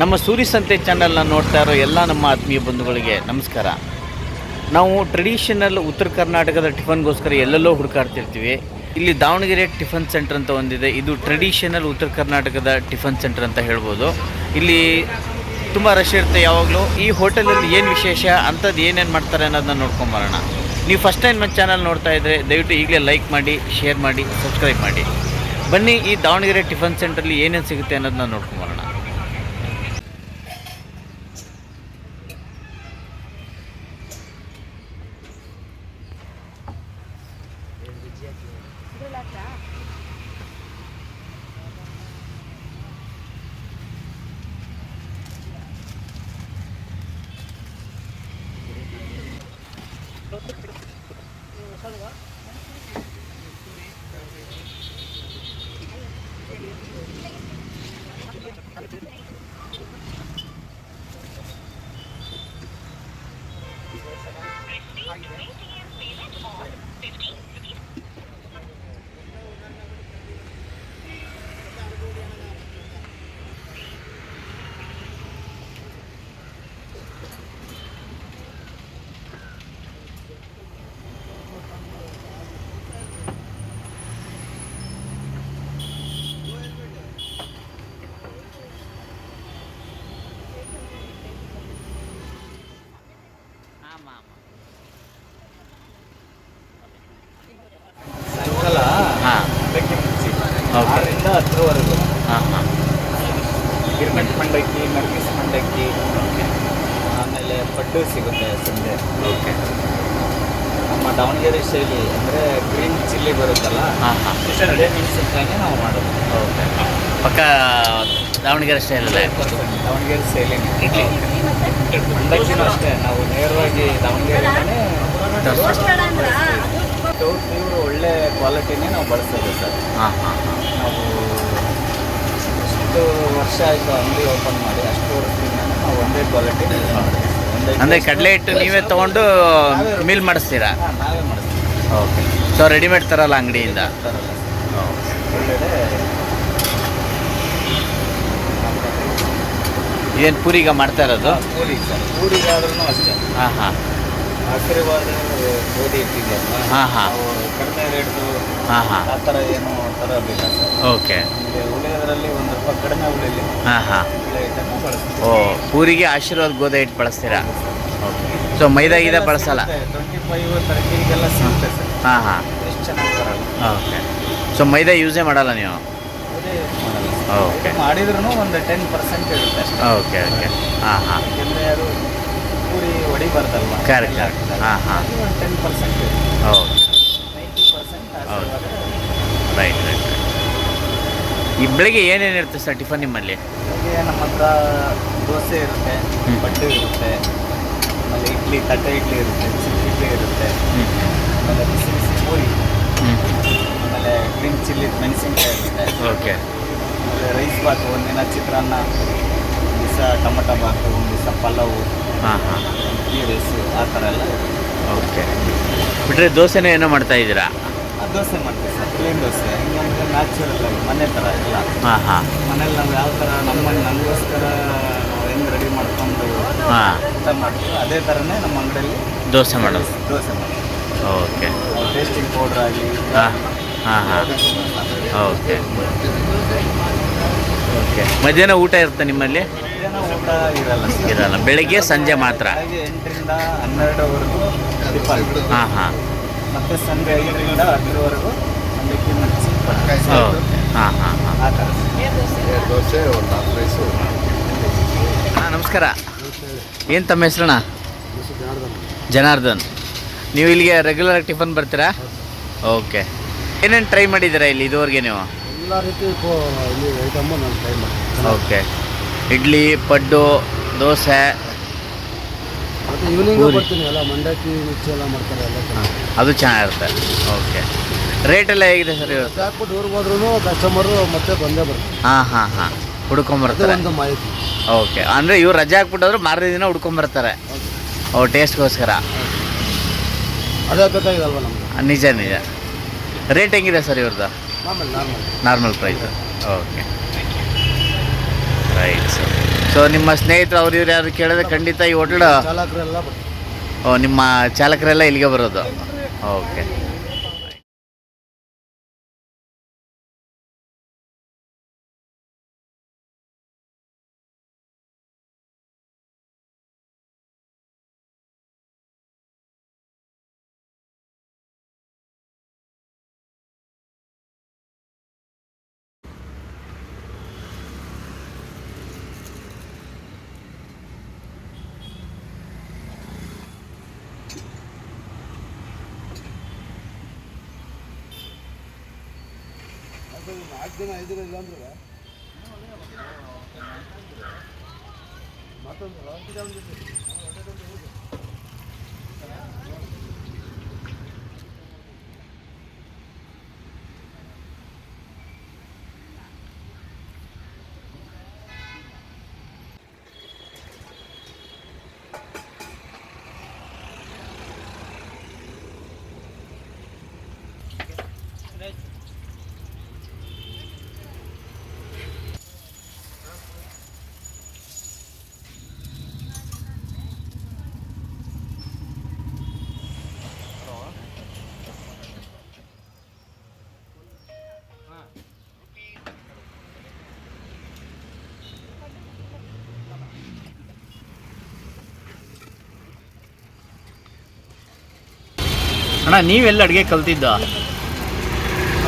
ನಮ್ಮ ಸೂರಿ ಸಂತೆ ಚಾನಲ್ನ ನೋಡ್ತಾ ಇರೋ ಎಲ್ಲ ನಮ್ಮ ಆತ್ಮೀಯ ಬಂಧುಗಳಿಗೆ ನಮಸ್ಕಾರ. ನಾವು ಟ್ರೆಡಿಷನಲ್ ಉತ್ತರ ಕರ್ನಾಟಕದ ಟಿಫನ್ಗೋಸ್ಕರ ಎಲ್ಲೆಲ್ಲೋ ಹುಡುಕಾಡ್ತಿರ್ತೀವಿ. ಇಲ್ಲಿ ದಾವಣಗೆರೆ ಟಿಫನ್ ಸೆಂಟರ್ ಅಂತ ಒಂದಿದೆ. ಇದು ಟ್ರೆಡಿಷನಲ್ ಉತ್ತರ ಕರ್ನಾಟಕದ ಟಿಫನ್ ಸೆಂಟರ್ ಅಂತ ಹೇಳ್ಬೋದು. ಇಲ್ಲಿ ತುಂಬ ರಶ್ ಇರುತ್ತೆ ಯಾವಾಗಲೂ. ಈ ಹೋಟೆಲಲ್ಲಿ ಏನು ವಿಶೇಷ, ಅಂಥದ್ದು ಏನೇನು ಮಾಡ್ತಾರೆ ಅನ್ನೋದನ್ನ ನೋಡ್ಕೊಂಬರೋಣ ನೀವು ಫಸ್ಟ್ ಟೈಮ್ ನಮ್ಮ ಚಾನಲ್ ನೋಡ್ತಾ ಇದ್ದರೆ ದಯವಿಟ್ಟು ಈಗಲೇ ಲೈಕ್ ಮಾಡಿ ಶೇರ್ ಮಾಡಿ ಸಬ್ಸ್ಕ್ರೈಬ್ ಮಾಡಿ. ಬನ್ನಿ ಈ ದಾವಣಗೆರೆ ಟಿಫನ್ ಸೆಂಟ್ರಲ್ಲಿ ಏನೇನು ಸಿಗುತ್ತೆ ಅನ್ನೋದನ್ನ ನೋಡ್ಕೊಂಬರೋಣ どうする? ಮಂಡಕ್ಕಿ ನರ್ಗಿಸ್ ಮಂಡಕ್ಕಿ ಆಮೇಲೆ ಪಡ್ಡು ಸಿಗುತ್ತೆ ಸಂಜೆ. ಓಕೆ ನಮ್ಮ ದಾವಣಗೆರೆ ಶೈಲಿ ಅಂದರೆ ಗ್ರೀನ್ ಚಿಲ್ಲಿ ಬರುತ್ತಲ್ಲ ಹಾಂ ಹಾಂ. ಅದೇ ಮೆಣಸಿನ್ಕಾಯಿನೇ ನಾವು ಮಾಡೋದು. ಓಕೆ ಪಕ್ಕ ದಾವಣಗೆರೆ ಸ್ಟೈಲಲ್ಲೇ ದಾವಣಗೆರೆ ಶೈಲಿನೇ. ಮಂಡಕ್ಕಿನೂ ಅಷ್ಟೇ ನಾವು ನೇರವಾಗಿ ದಾವಣಗೆರೆನೇ ಇವರು ಒಳ್ಳೆ ಕ್ವಾಲಿಟಿನೇ ನಾವು ಬಳಸೋದು ಸರ್. ಹಾಂ ಹಾಂ. ನಾವು ಎಷ್ಟು ವರ್ಷ ಆಯಿತು ಅಂಗಡಿ ಓಪನ್ ಮಾಡಿ. ಅಷ್ಟು ವರ್ಷದಿಂದ ನಾವು ಒಂದೇ ಕ್ವಾಲಿಟಿ ಒಂದೇ ಅಂದರೆ ಕಡಲೆ ಹಿಟ್ಟು ನೀವೇ ತೊಗೊಂಡು ಮಿಲ್ ಮಾಡಿಸ್ತೀರಾ? ನಾವೇ ಮಾಡಿಸ್ತೀವಿ. ಓಕೆ ಸೊ ರೆಡಿಮೇಡ್ ತರಲ್ಲ ಅಂಗಡಿಯಿಂದ? ಏನ್ ಪೂರಿಗ ಮಾಡ್ತಾ ಇರೋದು? ಪೂರಿ ಸರ್. ಪೂರಿಗಾದ್ರೂ ಅಷ್ಟೇ. ಹಾಂ ಹಾಂ. ಆಶೀರ್ವಾದ ಗೋಧಿ ಹಿಟ್ಟಿದೆಯಲ್ಲ ಹಾಂ ಹಾಂ. ಕಡಿಮೆ ರೇಟ್ದು ಹಾಂ ಹಾಂ ಆ ಥರ ಏನು ತರೋದಿಲ್ಲ ಸರ್? ಓಕೆ. ಉಳಿಯೋದ್ರಲ್ಲಿ ಒಂದು ರೂಪಾಯಿ ಕಡಿಮೆ ಉಳಿಲಿ ಹಾಂ ಹಾಂ ಬಳಸ್ತೀವಿ. ಓ ಪೂರಿಗೆ ಆಶೀರ್ವಾದ ಗೋಧಿ ಹಿಟ್ಟು ಬಳಸ್ತೀರಾ? ಓಕೆ. ಸೊ ಮೈದಾ ಗೀದ ಬಳಸಲ್ಲ? ಟ್ವೆಂಟಿ ಫೈವ್ ತರ್ಟಿಗೆಲ್ಲ ಸಿಗುತ್ತೆ ಸರ್. ಹಾಂ ಹಾಂ ಎಷ್ಟು ಚೆನ್ನಾಗಿ ಬರಲ್ಲ. ಓಕೆ. ಸೊ ಮೈದಾ ಯೂಸೇ ಮಾಡಲ್ಲ ನೀವು? ಅದೇ ಮಾಡಲ್ಲ ಸರ್. ಓಕೆ. ಮಾಡಿದ್ರು ಒಂದು ಟೆನ್ ಪರ್ಸೆಂಟ್ ಇರುತ್ತೆ ಅಷ್ಟೇ. Okay okay. ಹಾಂ ಹಾಂ ಯಾಕೆಂದರೆ ಅದು ಪೂರಿ ಒಡಿ Correct, ಕರೆಕ್ಟ್ ಹಾಂ ಹಾಂ ಟೆನ್ ಪರ್ಸೆಂಟ್ ಇರುತ್ತೆ. ಓಕೆ. ಹೌದು. ರೈಟ್ ರೈಟ್ ಈ ಬೆಳಿಗ್ಗೆ ಏನೇನು ಇರುತ್ತೆ ಸರ್ ಟಿಫನ್ ನಿಮ್ಮಲ್ಲಿ? ಹಾಗೆ ನಮ್ಮ ಹತ್ರ ದೋಸೆ ಇರುತ್ತೆ ಬಟ್ಟೆ ಇರುತ್ತೆ ಆಮೇಲೆ ಇಡ್ಲಿ ತಟ್ಟೆ ಇಡ್ಲಿ ಇರುತ್ತೆ ಚಿಲ್ಲಿ ಇಡ್ಲಿ ಇರುತ್ತೆ ಹ್ಞೂ ಆಮೇಲೆ ಬಿಸಿ ಬಿಸಿ ಪೂರಿ ಹ್ಞೂ ಆಮೇಲೆ ಗ್ರೀನ್ ಚಿಲ್ಲಿ ಮೆಣಸಿನ್ಕಾಯಿ ಇರುತ್ತೆ. ಓಕೆ ಆಮೇಲೆ ರೈಸ್ ಬಾತು ಒಂದಿನ ಚಿತ್ರಾನ್ನ ಒಂದು ದಿವಸ ಟೊಮೊಟೊ ಬಾತು ಒಂದು ದಿವಸ ಪಲಾವು ಹಾಂ ಹಾಂ ಗೀ ರೈಸು ಆ ಥರ ಎಲ್ಲ ಇರುತ್ತೆ. ಓಕೆ ಬಿಟ್ಟರೆ ದೋಸೆನೇ ಏನೋ ಮಾಡ್ತಾ ಇದ್ದೀರಾ? ದೋಸೆ ಮಾಡ್ತೀವಿ ಸರ್ ಪ್ಲೇನ್ ದೋಸೆ. ಹಿಂಗಂದ್ರೆ ನ್ಯಾಚುರಲ್ ಆಗಿ ಮನೆ ಥರ ಎಲ್ಲ. ಹಾಂ ಹಾಂ. ಮನೇಲಿ ನಾವು ಯಾವ ಥರ ನಮ್ಮ ನಮಗೋಸ್ಕರ ನಾವು ಹೆಂಗೆ ರೆಡಿ ಮಾಡ್ಕೊಂಡು ಹಾಂ. ಊಟ ಮಾಡ್ತೀವಿ ಅದೇ ಥರನೇ ನಮ್ಮ ಅಂಗಡಿಯಲ್ಲಿ ದೋಸೆ ಮಾಡೋದು. ದೋಸೆ ಮಾಡ್ತೀವಿ. ಓಕೆ. ಟೇಸ್ಟಿಂಗ್ ಪೌಡ್ರ್ ಆಗಲಿ ಹಾಂ ಹಾಂ ಹಾಂ. ಓಕೆ. ಓಕೆ. ಮಧ್ಯಾಹ್ನ ಊಟ ಇರುತ್ತೆ ನಿಮ್ಮಲ್ಲಿ? ಊಟ ಇರಲ್ಲ ಇರಲ್ಲ. ಬೆಳಿಗ್ಗೆ ಸಂಜೆ ಮಾತ್ರ. ಹನ್ನೆರಡು ಎಂಟರಿಂದ ಹನ್ನೆರಡವರೆಗೂ ಹಾಂ ಹಾಂ. ಮತ್ತು ಸಂಜೆ ಐದರಿಂದ ಹತ್ತರವರೆಗೂ ಮಿರ್ಚಿ ಓಕೆ ಹಾಂ ಹಾಂ ಹಾಂ ಆ ಥರ. ದೋಸೆ ಒಂದು ರೈಸು ಹಾಂ ನಮಸ್ಕಾರ. ಏನು ತಮ್ಮ ಹೆಸ್ರಣ್ಣ ಜನಾರ್ದನ್. ನೀವು ಇಲ್ಲಿಗೆ ರೆಗ್ಯುಲರ್ ಟಿಫನ್ ಬರ್ತೀರಾ? ಓಕೆ. ಏನೇನು ಟ್ರೈ ಮಾಡಿದ್ದೀರಾ ಇಲ್ಲಿ ಇದುವರೆಗೆ ನೀವು? ಎಲ್ಲ ರೀತಿ ಇಲ್ಲಿ ಐಟಮು ನಾನು try okay. Idli paddu dosa evening puri. ಬರ್ತೀನಿ ಎಲ್ಲ ಮಂಡಕ್ಕಿ ಮಿರ್ಚಿ ಎಲ್ಲ ಮಾಡ್ತಾರೆ ಎಲ್ಲ ಚೆನ್ನಾಗಿ. ಅದು ಚೆನ್ನಾಗಿರುತ್ತೆ. ಓಕೆ ರೇಟ್ ಎಲ್ಲ ಹೇಗಿದೆ ಸರ್ ಇವತ್ತು? ಹಾಕ್ಬಿಟ್ಟು ಊರಿಗೆ ಹೋದ್ರೂ ಕಸ್ಟಮರು ಮತ್ತೆ ಬಂದೇ ಬರ್ತಾರೆ. ಹಾಂ ಹಾಂ ಹಾಂ. ಅದು ಹುಡ್ಕೊಂಬರ್ತಾರೆ ಒಂದು ಮಾಹಿತಿ. ಓಕೆ ಅಂದರೆ ಇವ್ರು ರಜೆ ಹಾಕ್ಬಿಟ್ಟಾದ್ರು ಮಾರನೇ ದಿನ ಹುಡ್ಕೊಂಬರ್ತಾರೆ. ಓ ಟೇಸ್ಟ್ಗೋಸ್ಕರ ಅದೇ ಬೇಕಾಗಿದಲ್ವ ನಮ್ಗೆ? ನಿಜ ನಿಜ. ರೇಟ್ ಹೆಂಗಿದೆ ಸರ್ ಇವ್ರದ್ದು ಮಾಮೂಲಿ normal normal price okay right sir so ನಿಮ್ಮ ಸ್ನೇಹಿತರು ಅವ್ರು ಇವ್ರು ಯಾರು ಕೇಳಿದ್ರೆ ಖಂಡಿತ ಈ ಹೋಟೆಲ್ ಚಾಲಕರೆಲ್ಲ ಓ ನಿಮ್ಮ ಚಾಲಕರೆಲ್ಲ ಇಲ್ಲಿಗೆ ಬರೋದು. ಓಕೆ ನಾಲ್ಕು ದಿನ ಐದು ದಿನ ಇಲ್ಲ ಅಂದ್ರೆ ಅಣ್ಣ ನೀವೆಲ್ಲ ಅಡುಗೆ ಕಲ್ತಿದ್ದ?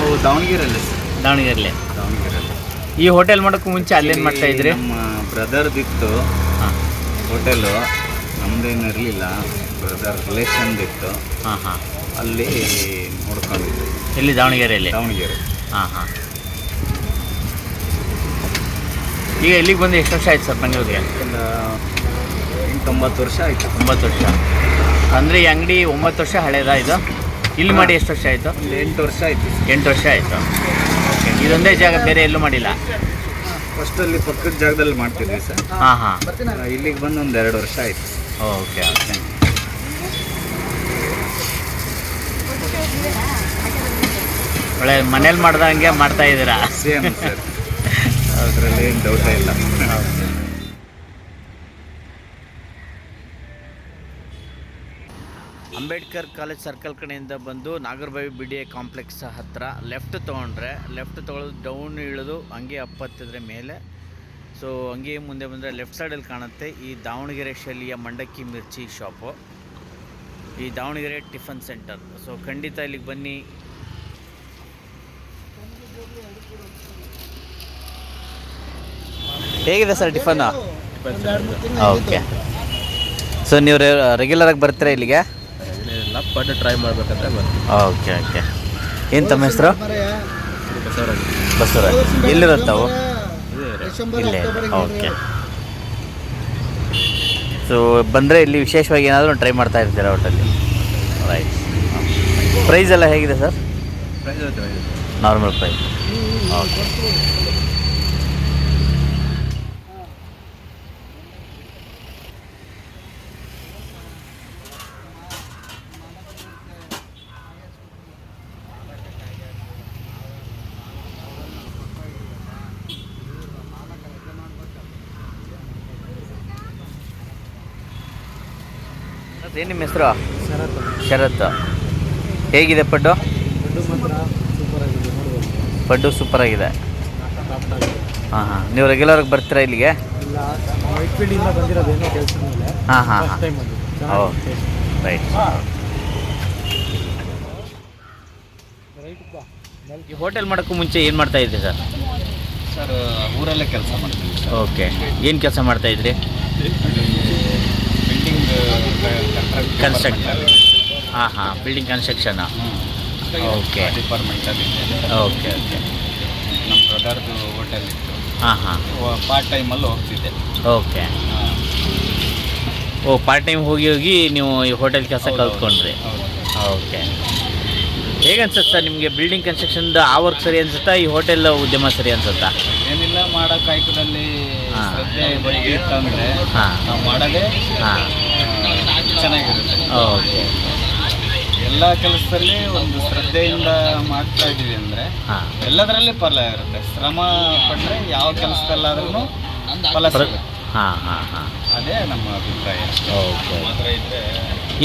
ಅವು ದಾವಣಗೆರೆಯಲ್ಲಿ. ದಾವಣಗೆರೆಲಿ. ದಾವಣಗೆರೆಯಲ್ಲಿ. ಈ ಹೋಟೆಲ್ ಮಾಡೋಕ್ಕೂ ಮುಂಚೆ ಅಲ್ಲೇನು ಮಾಡ್ತಾ ಇದ್ರಿ? ನಮ್ಮ ಬ್ರದರ್ದಿತ್ತು ಹಾಂ. ಹೋಟೆಲು. ನಮ್ದೇನು ಇರಲಿಲ್ಲ. ಬ್ರದರ್ ರಿಲೇಷನ್ದಿತ್ತು ಹಾಂ ಹಾಂ. ಅಲ್ಲಿ ನೋಡ್ಕೊಂಡಿದ್ವಿ ಎಲ್ಲಿ? ದಾವಣಗೆರೆಯಲ್ಲಿ ದಾವಣಗೆರೆ. ಹಾಂ ಹಾಂ. ಈಗ ಇಲ್ಲಿಗೆ ಬಂದು? ಎಷ್ಟು ವರ್ಷ ಆಯ್ತು ಸರ್ ಬೆಂಗಳೂರಿಗೆ ಎಂಟೊಂಬತ್ತು ವರ್ಷ ಆಯಿತು. ಒಂಬತ್ತು ವರ್ಷ. ಅಂದರೆ ಈ ಅಂಗಡಿ ಒಂಬತ್ತು ವರ್ಷ ಹಳೇದಾ ಇದು? ಇಲ್ಲಿ ಮಾಡಿ ಎಷ್ಟು ವರ್ಷ ಆಯಿತು? ಇಲ್ಲಿ ಎಂಟು ವರ್ಷ ಆಯಿತು. ಎಂಟು ವರ್ಷ ಆಯಿತು. ಓಕೆ ಇದೊಂದೇ ಜಾಗ ಬೇರೆ ಎಲ್ಲೂ ಮಾಡಿಲ್ಲ? ಫಸ್ಟಲ್ಲಿ ಪಕ್ಕದ ಜಾಗದಲ್ಲಿ ಮಾಡ್ತಿದ್ವಿ ಸರ್. ಹಾಂ ಹಾಂ. ಇಲ್ಲಿಗೆ ಬಂದು ಒಂದು ಎರಡು ವರ್ಷ ಆಯಿತು. Okay okay. ಒಳ್ಳೆ ಮನೇಲಿ ಮಾಡ್ದಂಗೆ ಮಾಡ್ತಾ ಇದ್ದೀರಾ? ಸೇಮ್ ಸರ್ ಅದರಲ್ಲಿ ಏನು ಡೌಟೇ ಇಲ್ಲ. ಅಂಬೇಡ್ಕರ್ ಕಾಲೇಜ್ ಸರ್ಕಲ್ ಕಡೆಯಿಂದ ಬಂದು Nagarbhavi B D A complex ಹತ್ತಿರ ಲೆಫ್ಟ್ ತೊಗೊಂಡ್ರೆ ಲೆಫ್ಟ್ ತೊಗೊಳೋದು ಡೌನ್ ಇಳಿದು ಹಂಗೆ ಅಪ್ಪತ್ತಿದ್ರೆ ಮೇಲೆ. ಸೊ ಹಂಗೆ ಮುಂದೆ ಬಂದರೆ ಲೆಫ್ಟ್ ಸೈಡಲ್ಲಿ ಕಾಣುತ್ತೆ ಈ ದಾವಣಗೆರೆ ಶೈಲಿಯ ಮಂಡಕ್ಕಿ ಮಿರ್ಚಿ ಶಾಪು. ಈ ದಾವಣಗೆರೆ ಟಿಫನ್ ಸೆಂಟರ್. ಸೊ ಖಂಡಿತ ಇಲ್ಲಿಗೆ ಬನ್ನಿ. ಹೇಗಿದೆ ಸರ್ ಟಿಫನ್? ಓಕೆ ಸೊ ನೀವು ರೆಗ್ಯುಲರಾಗಿ ಬರ್ತೀರಾ ಇಲ್ಲಿಗೆ? ಬಟ್ ಟ್ರೈ ಮಾಡ್ಬೇಕಂತ ಓಕೆ ಓಕೆ ಏನು ತಮ್ಮ ಹೆಸರು? ಬಸವರಾಜ್. ಎಲ್ಲಿರುತ್ತೆ ತಾವು? ಇಲ್ಲೇ. ಓಕೆ ಸೊ ಬಂದರೆ ಇಲ್ಲಿ ವಿಶೇಷವಾಗಿ ಏನಾದರೂ ಟ್ರೈ ಮಾಡ್ತಾ ಇರ್ತೀರಾ ಹೋಟೆಲ್ಲಿ ರೈಟ್ ಪ್ರೈಸ್ ಎಲ್ಲ ಹೇಗಿದೆ sir price normal price okay ಏನು ನಿಮ್ಮ ಹೆಸರು? ಶರತ್. ಶರತ್ ಹೇಗಿದೆ ಪಡ್ಡು? ದುಡ್ಡು ಮಾತ್ರ ಸೂಪರ್ ಆಗಿದೆ ನೋಡ್ಬೋದು ಪಡ್ಡು ಸೂಪರ್ ಆಗಿದೆ. ಹಾಂ ಹಾಂ. ನೀವು ರೆಗ್ಯುಲರಾಗಿ ಬರ್ತೀರಾ ಇಲ್ಲಿಗೆ? ಹಾಂ ಹಾಂ ಹಾಂ. ರೈಟ್ ಈ ಹೋಟೆಲ್ ಮಾಡೋಕ್ಕೂ ಮುಂಚೆ ಏನು ಮಾಡ್ತಾ ಇದ್ರಿ ಸರ್? ಸರ್ ಊರಲ್ಲೇ ಕೆಲಸ ಮಾಡ್ತೀವಿ ಓಕೆ ಏನು ಕೆಲಸ ಮಾಡ್ತಾ ಇದ್ರಿ? ಕನ್ಸ್ಟ್ರಕ್ಟ್ ಹಾಂ ಹಾಂ ಬಿಲ್ಡಿಂಗ್ ಕನ್ಸ್ಟ್ರಕ್ಷನ್ ಓಕೆ ಡಿಪಾರ್ಟ್ಮೆಂಟಲ್ಲಿ ಓಕೆ ಓಕೆ ನಮ್ಮ ಬ್ರದರ್ದು ಹೋಟೆಲ್ ಇತ್ತು. ಹಾಂ ಹಾಂ ಪಾರ್ಟ್ ಟೈಮಲ್ಲಿ ಹೋಗ್ತಿದ್ದೆ. ಓಕೆ ಓ ಪಾರ್ಟ್ ಟೈಮ್ ಹೋಗಿ ಹೋಗಿ ನೀವು ಈ ಹೋಟೆಲ್ ಕೆಲಸ ಕಲ್ತ್ಕೊಂಡ್ರಿ. ಓಕೆ ಹೇಗೆ ಅನ್ಸುತ್ತೆ ಸರ್ ನಿಮಗೆ ಬಿಲ್ಡಿಂಗ್ ಕನ್ಸ್ಟ್ರಕ್ಷನ್ದು ಆ ವರ್ಕ್ ಸರಿ ಅನ್ಸುತ್ತಾ ಈ ಹೋಟೆಲ್ ಉದ್ಯಮ ಸರಿ ಅನ್ಸುತ್ತಾ? ಏನಿಲ್ಲ ಮಾಡೋ ಹಾಂ ಹಾಂ. ಶ್ರದ್ಧೆ ಇತ್ತಂದ್ರೆ. ನಾವು ಮಾಡೋದೇ ಹಾಂ. ಚೆನ್ನಾಗಿರುತ್ತೆ. ಓಕೆ. ಎಲ್ಲ ಕೆಲಸದಲ್ಲಿ ಒಂದು ಶ್ರದ್ಧೆಯಿಂದ ಮಾಡ್ತಾ ಇದ್ದೀವಿ ಅಂದರೆ ಹಾಂ. ಎಲ್ಲದರಲ್ಲಿ ಫಲ ಇರುತ್ತೆ. ಶ್ರಮ ಪಟ್ಟರೆ ಯಾವ ಕೆಲಸದಲ್ಲಾದ್ರೂ ಫಲ ಸಿಗುತ್ತೆ. ಹಾಂ ಹಾಂ ಹಾಂ. ಅದೇ ನಮ್ಮ ಅಭಿಪ್ರಾಯ. ಓಕೆ. ಮಾತ್ರ ಇದ್ರೆ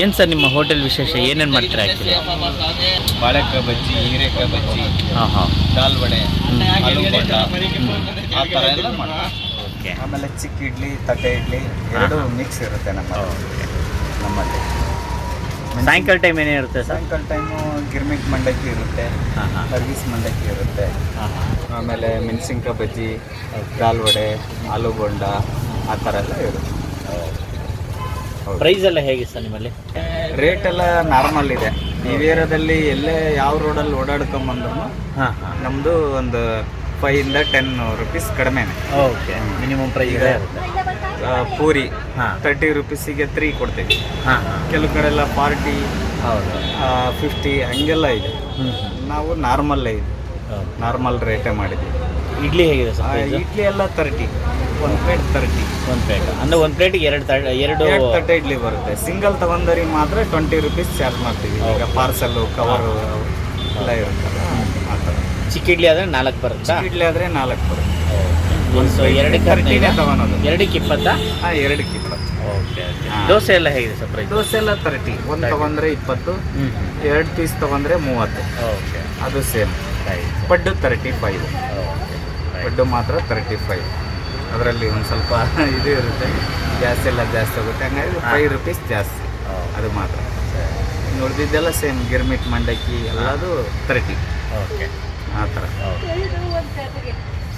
ಏನು ಸರ್ ನಿಮ್ಮ ಹೋಟೆಲ್ ವಿಶೇಷ? ಏನೇನು ಮಾಡ್ತೀರಾ ಆ್ಯಕ್ಚುಲಿ ಬಾಳೆಕಾಯಿ ಬಜ್ಜಿ ಹೀರೆಕಾಯಿ ಬಜ್ಜಿ ಹಾಂ ಹಾಂ. ದಾಲ್ ವಡೆ ಆಲೂಗಡ್ಡೆ. ಆಲೂ ಬೋಂಡ ಆ ಥರ ಎಲ್ಲ ಮಾಡ್ತೀವಿ. ಓಕೆ. ಆಮೇಲೆ ಚಿಕ್ಕ ಇಡ್ಲಿ ತಟ್ಟೆ ಇಡ್ಲಿ ಎರಡು ಮಿಕ್ಸ್ ಇರುತ್ತೆ ನಮ್ಮ ನಮ್ಮಲ್ಲಿ. ಸಾಯಂಕಾಲ ಟೈಮ್ ಏನೇ ಇರುತ್ತೆ ಸರ್? ಸಾಯಂಕಾಲ ಟೈಮು ಗಿರ್ಮಿಟ್ ಮಂಡಕ್ಕಿ ಇರುತ್ತೆ ಹಾಂ ಹಾಂ. ಸರ್ವಿಸ್ ಮಂಡಕ್ಕಿ ಇರುತ್ತೆ. ಹಾಂ ಆಮೇಲೆ ಮೆಣಸಿನ್ಕಾಯಿ ಬಜ್ಜಿ ದಾಲ್ ವಡೆ ಆಲೂ ಬೋಂಡ ಆ ಥರ ಎಲ್ಲ ಇರುತ್ತೆ. ಪ್ರೈಸ್ ಎಲ್ಲ ಹೇಗೆ ಸರ್ ನಿಮ್ಮಲ್ಲಿ? ರೇಟ್ ಎಲ್ಲ ನಾರ್ಮಲ್ ಇದೆ. ನೀವು ಏರಿಯಾದಲ್ಲಿ ಎಲ್ಲೇ ಯಾವ ರೋಡಲ್ಲಿ ಓಡಾಡ್ಕೊಂಬಂದ್ರು ಹಾಂ ಹಾಂ. ನಮ್ಮದು ಒಂದು ಫೈವ್ ಇಂದ ಟೆನ್ ರುಪೀಸ್ ಕಡಿಮೆ ಓಕೆ ಮಿನಿಮಮ್ ಪ್ರೈಸ್ ಇರುತ್ತೆ. ಪೂರಿ ತರ್ಟಿ ರುಪೀಸಿಗೆ ತ್ರೀ ಕೊಡ್ತೀವಿ. ಕೆಲವು ಕಡೆ ಎಲ್ಲ ಫಾರ್ಟಿ ಹೌದು. ಫಿಫ್ಟಿ ಹಂಗೆಲ್ಲ ಇದೆ. ನಾವು ನಾರ್ಮಲ್ಲೇ ಇದೆ. ನಾರ್ಮಲ್ ರೇಟೇ ಮಾಡಿದ್ವಿ ಇಡ್ಲಿ ಹೇಗಿದೆ ಇಡ್ಲಿ ಎಲ್ಲ ತರ್ಟಿ ಒಂದು ಪ್ಲೇಟ್ ತರ್ಟಿ ಒಂದು ಪ್ಲೇಟ್ ಅಂದರೆ ಒಂದು ಪ್ಲೇಟಿಗೆ ಎರಡು ತ ಎರಡು ತಟ್ಟೆ ಇಡ್ಲಿ ಬರುತ್ತೆ. ಸಿಂಗಲ್ ತಗೊಂಡರಿಗೆ ಮಾತ್ರ ಟ್ವೆಂಟಿ ರುಪೀಸ್ ಚಾರ್ಜ್ ಮಾಡ್ತೀವಿ. ಈಗ ಪಾರ್ಸಲ್ಲು ಕವರು ಎಲ್ಲ ಇರುತ್ತೆ ಆ ಥರ. ಚಿಕ್ಕ ಇಡ್ಲಿ ಆದರೆ ನಾಲ್ಕು ಬರುತ್ತೆ? ಚಿಕ್ಕ ಇಡ್ಲಿ ಆದರೆ ನಾಲ್ಕು ಬರುತ್ತೆ. ಸೊ ಎರಡಕ್ಕೆ ಹದಿನೈದು ತಗೊಳೋದು ಎರಡಕ್ಕೆ ಇಪ್ಪತ್ತಾ ಹಾಂ ಎರಡಕ್ಕೆ ಇಪ್ಪತ್ತು ಓಕೆ ದೋಸೆ ಎಲ್ಲ ಹೇಗಿದೆ ಸರ್ ಪ್ರೈಸ್ ದೋಸೆ ಎಲ್ಲ ತರ್ಟಿ. ಒಂದು ತಗೊಂಡ್ರೆ ಇಪ್ಪತ್ತು ಎರಡು ಪೀಸ್ ತಗೊಂಡ್ರೆ ಮೂವತ್ತು. ಓಕೆ. ಅದು same paddu thirty five paddu ಮಾತ್ರ ತರ್ಟಿ ಫೈವ್ ಅದರಲ್ಲಿ ಒಂದು ಸ್ವಲ್ಪ ಇದು ಇರುತ್ತೆ. ಜಾಸ್ತಿ ಎಲ್ಲ ಜಾಸ್ತಿ ಆಗುತ್ತೆ. ಹಂಗಾಗಿ ಫೈವ್ ರುಪೀಸ್ ಜಾಸ್ತಿ. ಅದು ಮಾತ್ರ. ಇನ್ನು ಉಳಿದಿದ್ದೆಲ್ಲ ಸೇಮ್ ಗಿರ್ಮಿಟ್ ಮಂಡಕ್ಕಿ ಎಲ್ಲದು ತರ್ಟಿ. ಓಕೆ. ಆ ಥರ.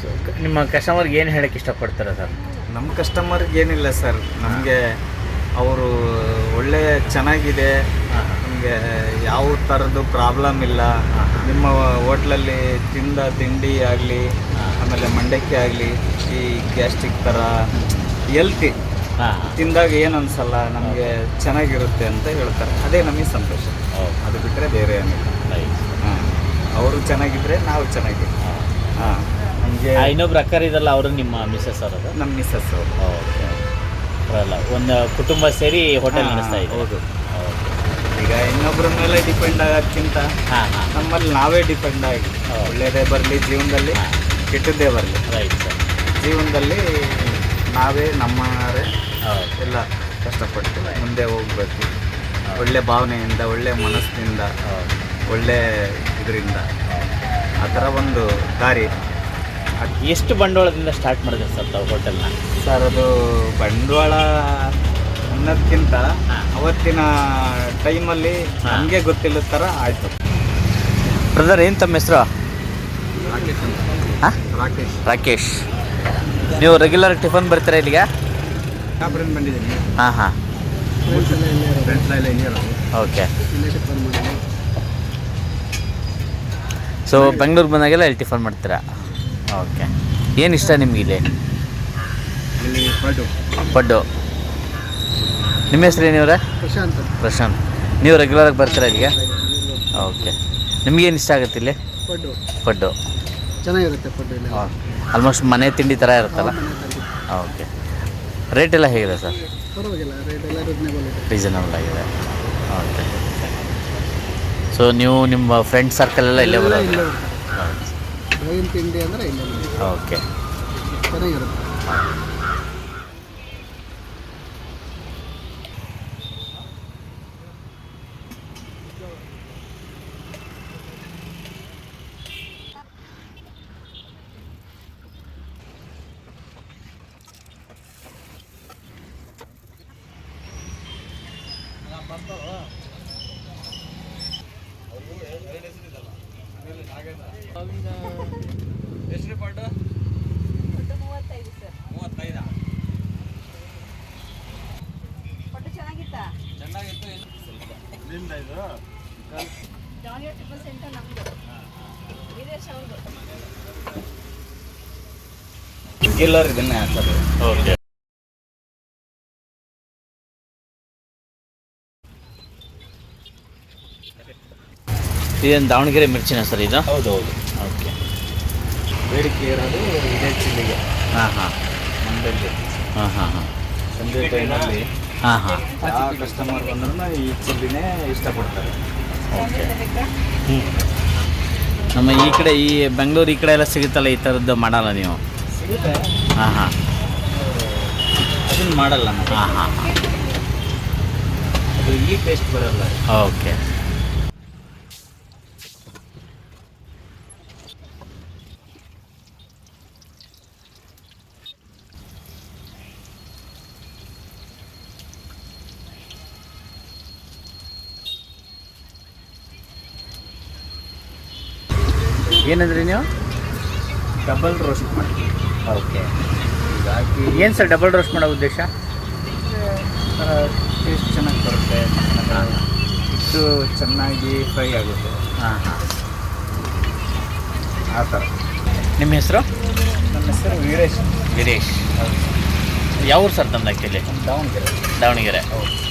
ಸೊ ನಿಮ್ಮ ಕಸ್ಟಮರ್ಗೆ ಏನು ಹೇಳಕ್ಕೆ ಇಷ್ಟಪಡ್ತಾರೆ ಸರ್? ನಮ್ಮ ಕಸ್ಟಮರ್ಗೆ ಏನಿಲ್ಲ ಸರ್. ನಮಗೆ ಅವರು ಒಳ್ಳೆ ಚೆನ್ನಾಗಿದೆ. ನಮಗೆ ಯಾವ ಥರದ್ದು ಪ್ರಾಬ್ಲಮ್ ಇಲ್ಲ. ನಿಮ್ಮ ಹೋಟ್ಲಲ್ಲಿ ತಿಂದ ತಿಂಡಿ ಆಗಲಿ ಆಮೇಲೆ ಮಂಡಕ್ಕಿ ಆಗಲಿ ಈ ಗ್ಯಾಸ್ಟ್ರಿಕ್ ಥರ ಎಲ್ತಿ ತಿಂದಾಗ ಏನು ಅನಿಸಲ್ಲ ನಮಗೆ ಚೆನ್ನಾಗಿರುತ್ತೆ ಅಂತ ಹೇಳ್ತಾರೆ. ಅದೇ ನಮಗೆ ಸಂತೋಷ. ಅದು ಬಿಟ್ಟರೆ ಬೇರೆ ಏನಿಲ್ಲ. ಅವರು ಚೆನ್ನಾಗಿದ್ದರೆ ನಾವು ಚೆನ್ನಾಗಿದ್ದೀವಿ. ಹಾಂ. ನಮಗೆ ಇನ್ನೊಬ್ರು ಅಕ್ಕರ್ ಇದಲ್ಲ ಅವರು ನಿಮ್ಮ ಮಿಸ್ಸಸ್ ಅವರು ನಮ್ಮ ಮಿಸ್ಸಸ್ ಅವರು. ಓಕೆ ಒಂದು ಕುಟುಂಬ ಸೇರಿ ಹೋಟೆಲ್ ನಡೆಸ್ತಾ ಇದೆ ಹೌದು. ಈಗ ಇನ್ನೊಬ್ಬರ ಮೇಲೆ ಡಿಪೆಂಡ್ ಆಗೋದ್ಕಿಂತ ನಮ್ಮಲ್ಲಿ ನಾವೇ ಡಿಪೆಂಡ್ ಆಗಿ ಒಳ್ಳೆಯದೇ ಬರಲಿ ಜೀವನದಲ್ಲಿ. ಕೆಟ್ಟದ್ದೇ ಬರಲಿ. ರೈಟ್ ಸರ್ ಜೀವನದಲ್ಲಿ ನಾವೇ ನಮ್ಮವರೇ ಎಲ್ಲ ಕಷ್ಟಪಡ್ತೀವಿ ಮುಂದೆ ಹೋಗ್ಬೇಕು. ಒಳ್ಳೆ ಭಾವನೆಯಿಂದ ಒಳ್ಳೆ ಮನಸ್ಸಿನಿಂದ ಒಳ್ಳೆ ಇದರಿಂದ. ಆ ಥರ ಒಂದು ದಾರಿ. ಎಷ್ಟು ಬಂಡವಾಳದಿಂದ ಸ್ಟಾರ್ಟ್ ಮಾಡಿದೆ ಸರ್ ತಾವು ಹೋಟೆಲ್ನ ಸರ್ ಅದು ಬಂಡವಾಳ ಅನ್ನೋದಕ್ಕಿಂತ ಅವತ್ತಿನ ಟೈಮಲ್ಲಿ. ನಮಗೆ ಗೊತ್ತಿಲ್ಲ ಥರ ಆಯಿತು. ಬ್ರದರ್ ಏನು ತಮ್ಮ ಹೆಸರು? ರಾಕೇಶ್ ಹಾಂ? ರಾಕೇಶ್. ರಾಕೇಶ್. ನೀವು ರೆಗ್ಯುಲರ್ ಟಿಫನ್ ಬರ್ತೀರಾ ಇಲ್ಲಿಗೆ? ಬಂದಿದ್ದೀನಿ. ಹಾಂ ಹಾಂ. ಓಕೆ ಸೊ ಬೆಂಗಳೂರು ಬಂದಾಗೆಲ್ಲ ಇಲ್ಲಿ ಟಿಫನ್ ಮಾಡ್ತೀರಾ? ಓಕೆ. ಏನು ಇಷ್ಟ ನಿಮ್ಗೆ ಇಲ್ಲಿ? ಇಲ್ಲಿ ಪಡ್ಡು. ಪಡ್ಡು ನಿಮ್ಮ ಹೆಸರು ಏನಿವ್ರೆ ಪ್ರಶಾಂತ್. ಪ್ರಶಾಂತ್. ನೀವು ರೆಗ್ಯುಲರಾಗಿ ಬರ್ತೀರಾ ಇಲ್ಲಿಗೆ? ಓಕೆ. ನಿಮ್ಗೇನು ಇಷ್ಟ ಆಗುತ್ತೆ ಇಲ್ಲಿ? ಪಡ್ಡು. ಪಡ್ಡು. ಚೆನ್ನಾಗಿರುತ್ತೆ ಪಡ್ಡು ಇಲ್ಲ. ಆಲ್ಮೋಸ್ಟ್ ಮನೆ ತಿಂಡಿ ಥರ ಇರುತ್ತಲ್ಲ? ಓಕೆ. ರೇಟ್ ಎಲ್ಲ ಹೇಗಿದೆ ಸರ್? ಪರವಾಗಿಲ್ಲ ರೇಟ್ ಎಲ್ಲ ರೀಸನೇಬಲ್ ಇದೆ. ರೀಸನಬಲ್ ಆಗಿದೆ. ಓಕೆ. ಸೊ ನೀವು ನಿಮ್ಮ ಫ್ರೆಂಡ್ ಸರ್ಕಲ್ ಎಲ್ಲ ಇಲ್ಲೇ ಬರೋದು? ಬೆಳಗಿನ ತಿಂಡಿ ಅಂದರೆ ಇಲ್ಲೇ. ಓಕೆ. ಚೆನ್ನಾಗಿರುತ್ತೆ. ಒಟ್ಟು ಚೆನ್ನಾಗಿತ್ತಾ? ಜಾನಿಯರ್ ಟಿಫನ್ ಸೆಂಟರ್ ನಮ್ಮದು ವೀರೇಶ್ ಅವ್ರದ್ದು ರೆಗ್ಯುಲರ್ ಇದನ್ನೇ ಹಾಕೋದು. ಓಕೆ ಇದೇನು ದಾವಣಗೆರೆ ಮಿರ್ಚಿನ ಸರ್ ಇದು? ಹೌದು ಹೌದು. ಬೇಡಿಕೆ ಇರೋದು ಇದೇ ಚಿಲ್ಲಿಗೆ ಹಾಂ ಹಾಂ. ಮಂಡಲ್ಲಿ ಹಾಂ ಹಾಂ ಹಾಂ. ಸಂಜೆ ಟೈಮಲ್ಲಿ ಹಾಂ ಹಾಂ. ಯಾವ ಕಸ್ಟಮರ್ ಬಂದ್ರೂ ಈ ಚಿಲ್ಲಿನೇ ಇಷ್ಟಪಡ್ತಾರೆ. ಓಕೆ. ಹ್ಞೂ ನಮ್ಮ ಈ ಕಡೆ ಈ ಬೆಂಗಳೂರು ಈ ಕಡೆ ಎಲ್ಲ ಸಿಗುತ್ತಲ್ಲ ಈ ಥರದ್ದು ಮಾಡಲ್ಲ ನೀವು? ಸಿಗುತ್ತೆ. ಹಾಂ ಹಾಂ. ಅದನ್ನು ಮಾಡಲ್ಲ ನಾವು. ಹಾಂ ಹಾಂ ಅದು ಈ ಟೇಸ್ಟ್ ಬರಲ್ಲ. ಓಕೆ. ಏನಂದ್ರಿ ನೀವು? ಡಬಲ್ ರೋಸ್ಟ್ ಮಾಡಿ. ಓಕೆ ಹೀಗಾಗಿ ಏನು ಸರ್ ಡಬಲ್ ರೋಸ್ಟ್ ಮಾಡೋ ಉದ್ದೇಶ? ಟೇಸ್ಟ್ ಚೆನ್ನಾಗಿ ಬರುತ್ತೆ. ಇಷ್ಟು ಚೆನ್ನಾಗಿ ಫ್ರೈ ಆಗುತ್ತೆ. ಹಾಂ ಹಾಂ. ಆ ಥರ. ನಿಮ್ಮ ಹೆಸರು? ನನ್ನ ಹೆಸರು ವೀರೇಶ್. ವೀರೇಶ್. ಯಾವ ಊರು sir actually Davanagere. Davanagere. Okay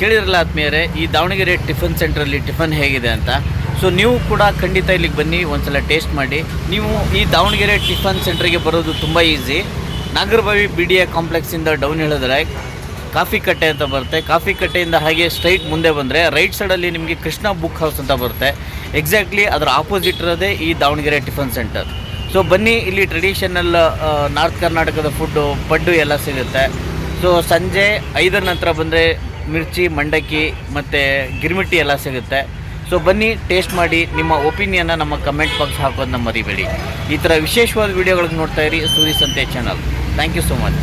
ಕೇಳಿರಲ್ಲ ಆತ್ಮೀಯರೇ, ಈ ದಾವಣಗೆರೆ ಟಿಫನ್ ಸೆಂಟ್ರಲ್ಲಿ ಟಿಫನ್ ಹೇಗಿದೆ ಅಂತ. ಸೊ ನೀವು ಕೂಡ ಖಂಡಿತ ಇಲ್ಲಿಗೆ ಬನ್ನಿ, ಒಂದ್ಸಲ ಟೇಸ್ಟ್ ಮಾಡಿ. ನೀವು ಈ ದಾವಣಗೆರೆ ಟಿಫನ್ ಸೆಂಟ್ರಿಗೆ ಬರೋದು ತುಂಬ easy. Nagarbhavi B D A ಕಾಂಪ್ಲೆಕ್ಸಿಂದ down ಹೇಳಿದ್ರೆ, ಕಾಫಿ ಕಟ್ಟೆ ಅಂತ ಬರುತ್ತೆ. ಕಾಫಿ ಕಟ್ಟೆಯಿಂದ ಹಾಗೆ ಸ್ಟ್ರೈಟ್ ಮುಂದೆ ಬಂದರೆ, ರೈಟ್ ಸೈಡಲ್ಲಿ ನಿಮಗೆ ಕೃಷ್ಣ ಬುಕ್ ಹೌಸ್ ಅಂತ ಬರುತ್ತೆ. ಎಕ್ಸಾಕ್ಟ್ಲಿ ಅದರ ಆಪೋಸಿಟ್ ಇರೋದೇ ಈ ದಾವಣಗೆರೆ ಟಿಫನ್ ಸೆಂಟರ್. ಸೊ ಬನ್ನಿ, ಇಲ್ಲಿ ಟ್ರೆಡಿಷನಲ್ ನಾರ್ತ್ ಕರ್ನಾಟಕದ ಫುಡ್ಡು ಪಡ್ಡು ಎಲ್ಲ ಸಿಗುತ್ತೆ. ಸೊ ಸಂಜೆ ಐದರ ನಂತರ ಬಂದರೆ ಮಿರ್ಚಿ, ಮಂಡಕ್ಕಿ ಮತ್ತು ಗಿರ್ಮಿಟ್ಟಿ ಎಲ್ಲ ಸಿಗುತ್ತೆ. ಸೊ ಬನ್ನಿ ಟೇಸ್ಟ್ ಮಾಡಿ, ನಿಮ್ಮ ಒಪಿನಿಯನ್ನ ನಮ್ಮ ಕಮೆಂಟ್ ಬಾಕ್ಸ್ ಹಾಕೋದನ್ನ ಮರಿಬೇಡಿ. ಈ ಥರ ವಿಶೇಷವಾದ ವೀಡಿಯೋಗಳನ್ನ ನೋಡ್ತಾ ಇರಿ, Suri Sante channel thank you so much